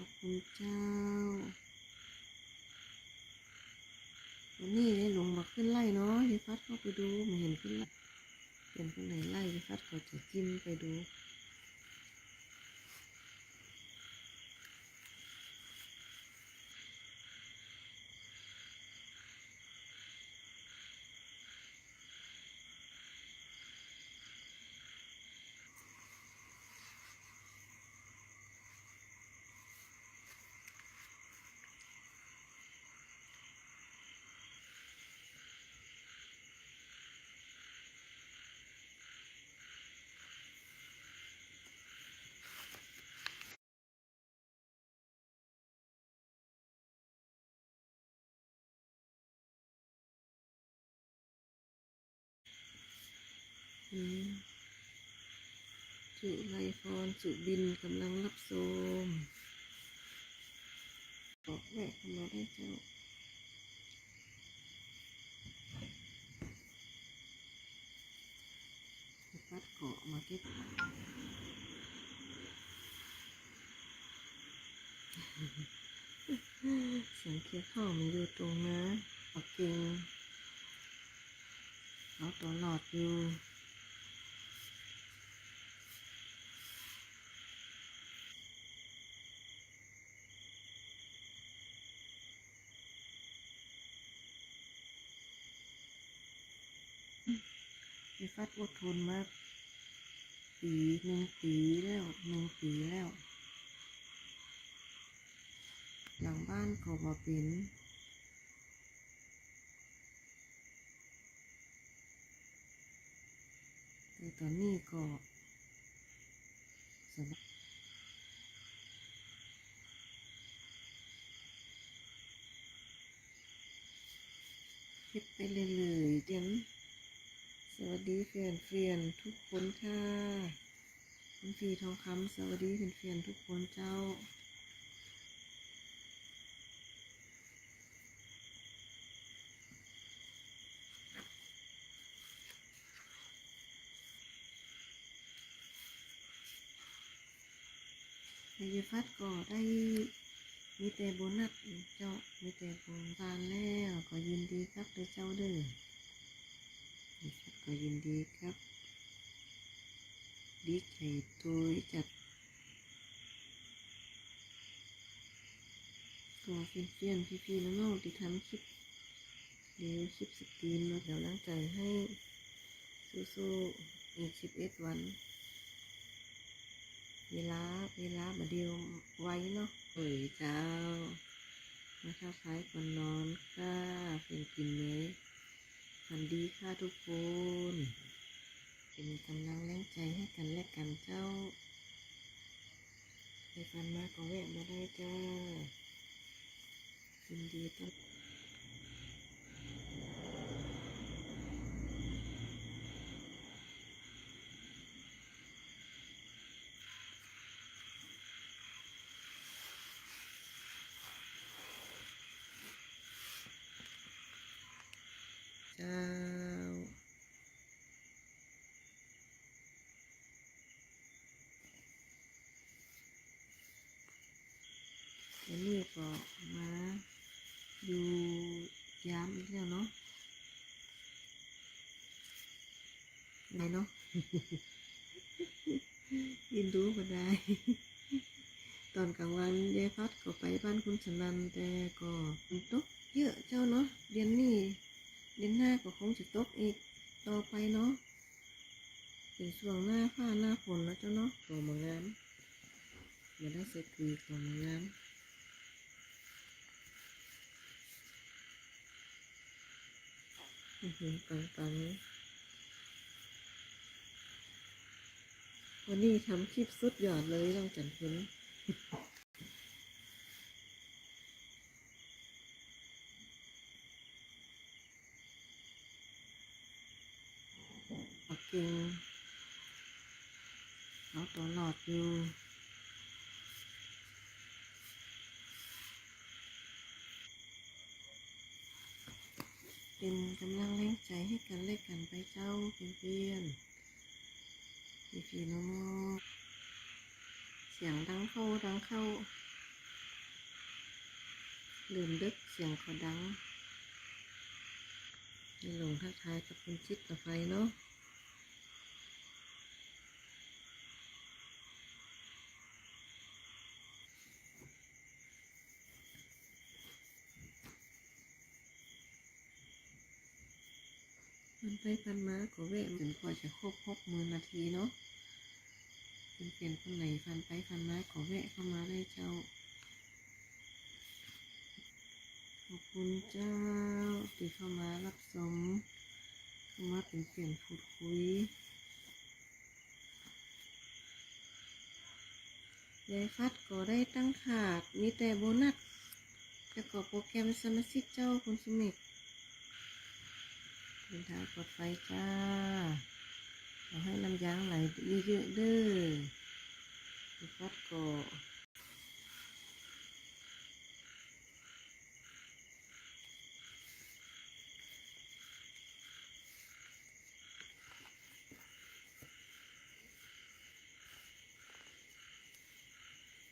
ขอบคุณเจ้า วันนี้ได้ลงมาขึ้นไล่เนาะยายฟัดเข้าไปดูไม่เห็นขึ้นไล่เป็นคนไหนไล่ยายฟัดก็จะจิ้มไปดู อืมสุไลพรสุบินกำลังรับชมบอกแวะเข้ามาได้เจ้าปัดเกาะมาเก็บเสียงเคียวข้าวมันอยู่ตรงนะปักกิ่งเอาตัวหลอดอยู่ พี่ฟัดอดทนมาปีหนึ่งปีแล้วหนึ่งปีแล้ว หลังบ้านก็มาเป็นแต่ตอนนี้ก็สบายเก็บไปเรื่อยๆเดี๋ย วสวัสดีเฟียนเฟียนทุกคนค่ะคุณฟีทองคำสวัสดีเฟียนเฟียนทุกคนเจ้าในยฟัดก็ได้มีแต่โบนัสเจ้ามีแต่โบนานแล้วก็ยินดีครับเด้อเจ้าเด้อ ยินดีครับ ดีใจตัวจัดก็เฟียนๆพี่ๆน้องๆที่ทำคลิปเดี๋ยวคลิปสกรีนมาเดี๋ยวล้างใจให้สู้ๆอีกสิบเอ็ดวัน เวลาเวลามาเดียวไว้เนาะเอ้ยเจ้ามาเช้าสายก่อนนอนค่ะเป็นกินเนย วันดีค่ะทุกคน เป็นกำลังแรงใจให้กันและกันเจ้าไปฟันมาก็แวะมาได้จ้ายินดีต้อนเจ้า แล้วนี่ก็มาดูยามอีกแล้วเนาะไหนเนาะ ยินดูก็ได้ ตอนกลางวันยายพัดก็ไปบ้านคุณสนันแต่ก็ฝนตกเยอะเจ้าเนาะเดือนนี้เดือนหน้าก็คงจะตกอีกต่อไปเนาะเป็นช่วงหน้าฟ้าหน้าฝนแล้วเจ้าเนาะก็มางามมาได้เสร็จคุยก็มางามอื้อหือปังปัง วันนี้ทำคลิปสุดยอดเลยต้องจันเห็นปักกิ่งเอาตัวหลอดอยู่เป็นกำลังแรงใจให้กันและกันไปเจ้าเพื่อน ๆพี่ๆน้องๆเสียงดังเข้าดังเข้าลืมดึกเสียงเขาดังในหลงทักทายกับคุณชิดกับไฟเนาะมันไปพันมาก็แวะถึงพอจะครบหกหมื่นนาทีเนาะ เป็นเปลี่ยนคนไหนฟันไปฟันมาก็แวะเข้ามาได้เจ้า ขอบคุณเจ้าที่เข้ามารับชมเข้ามาเป็นเปลี่ยนพูดคุยยายฟัดก็ได้ตั้งขาด มีแต่โบนัสจะก็โปรแกรมสมาชิกเจ้าคุณสมิกเดินทางปลอดภัยจ้า ขอให้น้ำยางไหลเยอะๆเด้อยายฟัดก็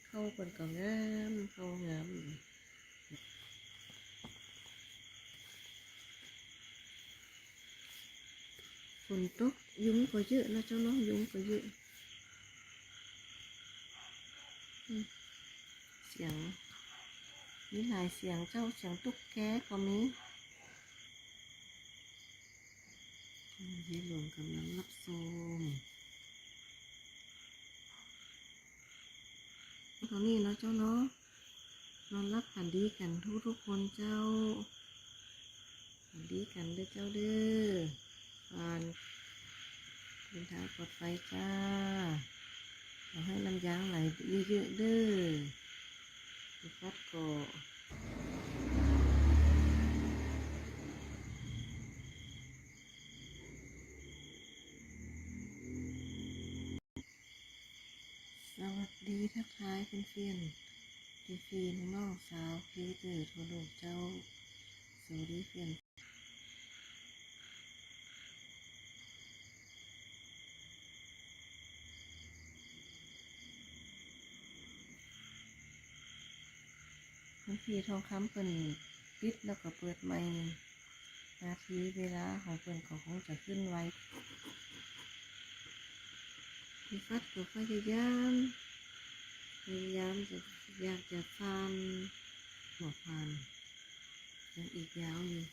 เข้าคนก็งามเข้างามฝนตก ยุงก็เยอะนะเจ้าน้องยุงก็เยอะเสียงมีหลายเสียงเจ้าเสียงตุ๊กแกก็มีอืมยายหลวงกำลังรับชมเท่านี้เนาะเจ้าเนาะนอนรับฝันดีกันทุกทุกคนเจ้าฝันดีกันเด้อเจ้าเด้อผ่าน เดินทางปลอดภัยจ้าขอให้น้ำยางไหลเยอะๆเด้อพี่ฟัดก็สวัสดีทักทายเพื่อนๆพี่ฟีน้องสาวพี่เกิดทั่วโลกเจ้าสวัสดีเพื่อน มันพี่ทองคำเปิ่นปิดแล้วก็เปิดใหม่นาทีเวลาของเปิ่นก็คงจะขึ้นไว้พี่ฟัดก็พยายามพยายามจะอยากจะฟันหัวฟันยังอีกยาวอยู่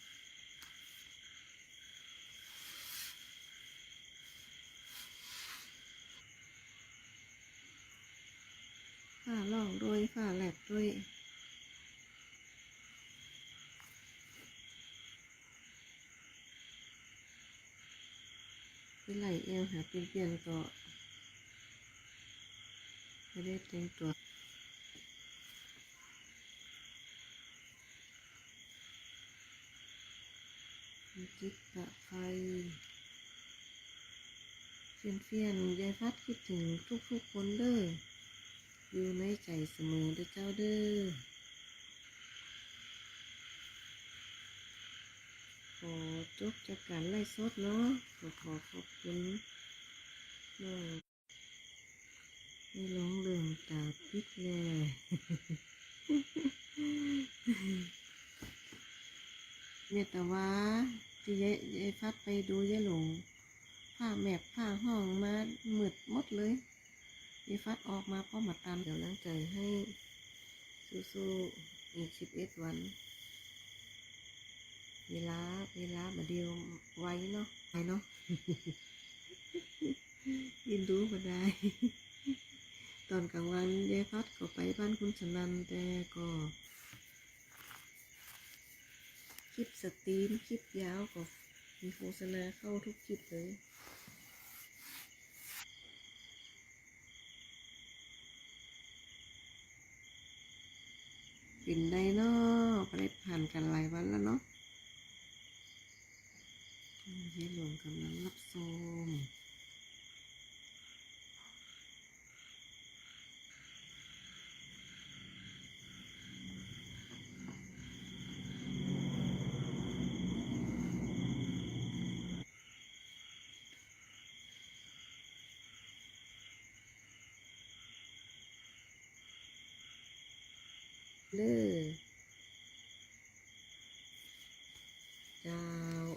ฝ้าล่องด้วยฝ้าแหลกด้วย ไปไหลเอวหาเปลี่ยนๆก็ไม่ได้แต่งตัวจิตตะไฟเฟียนเฟียนๆยายพัดคิดถึงทุกๆคนเด้ออยู่ในใจเสมอเด้อเจ้าเด้อขอ จบจากการไล่สดเนาะขอขอขอบคุณน้องไม่หลงเรื่องตาปิดแลเนี่ยแต่ว่าที่ยายยายพัดไปดูยายหลงผ้าแมบผ้าห้องมาหมืดมดเลยยายฟัดออกมาเพราะมาตามเดี๋ยวล้างใจให้สู้ๆอีกสิบเอ็ดวัน เวลา เวลามาเดียวไว้เนาะไปเนาะยินดูมาได้ ตอนกลางวันยายพัดก็ไปบ้านคุณสนันแต่ก็คลิปสตรีมคลิปยาวก็มีโฆษณาเข้าทุกคลิปเลยปิ่นได้เนาะได้ผ่านกันหลายวันแล้วเนาะ ให้หลวงกำลังรับทรงเลือดาว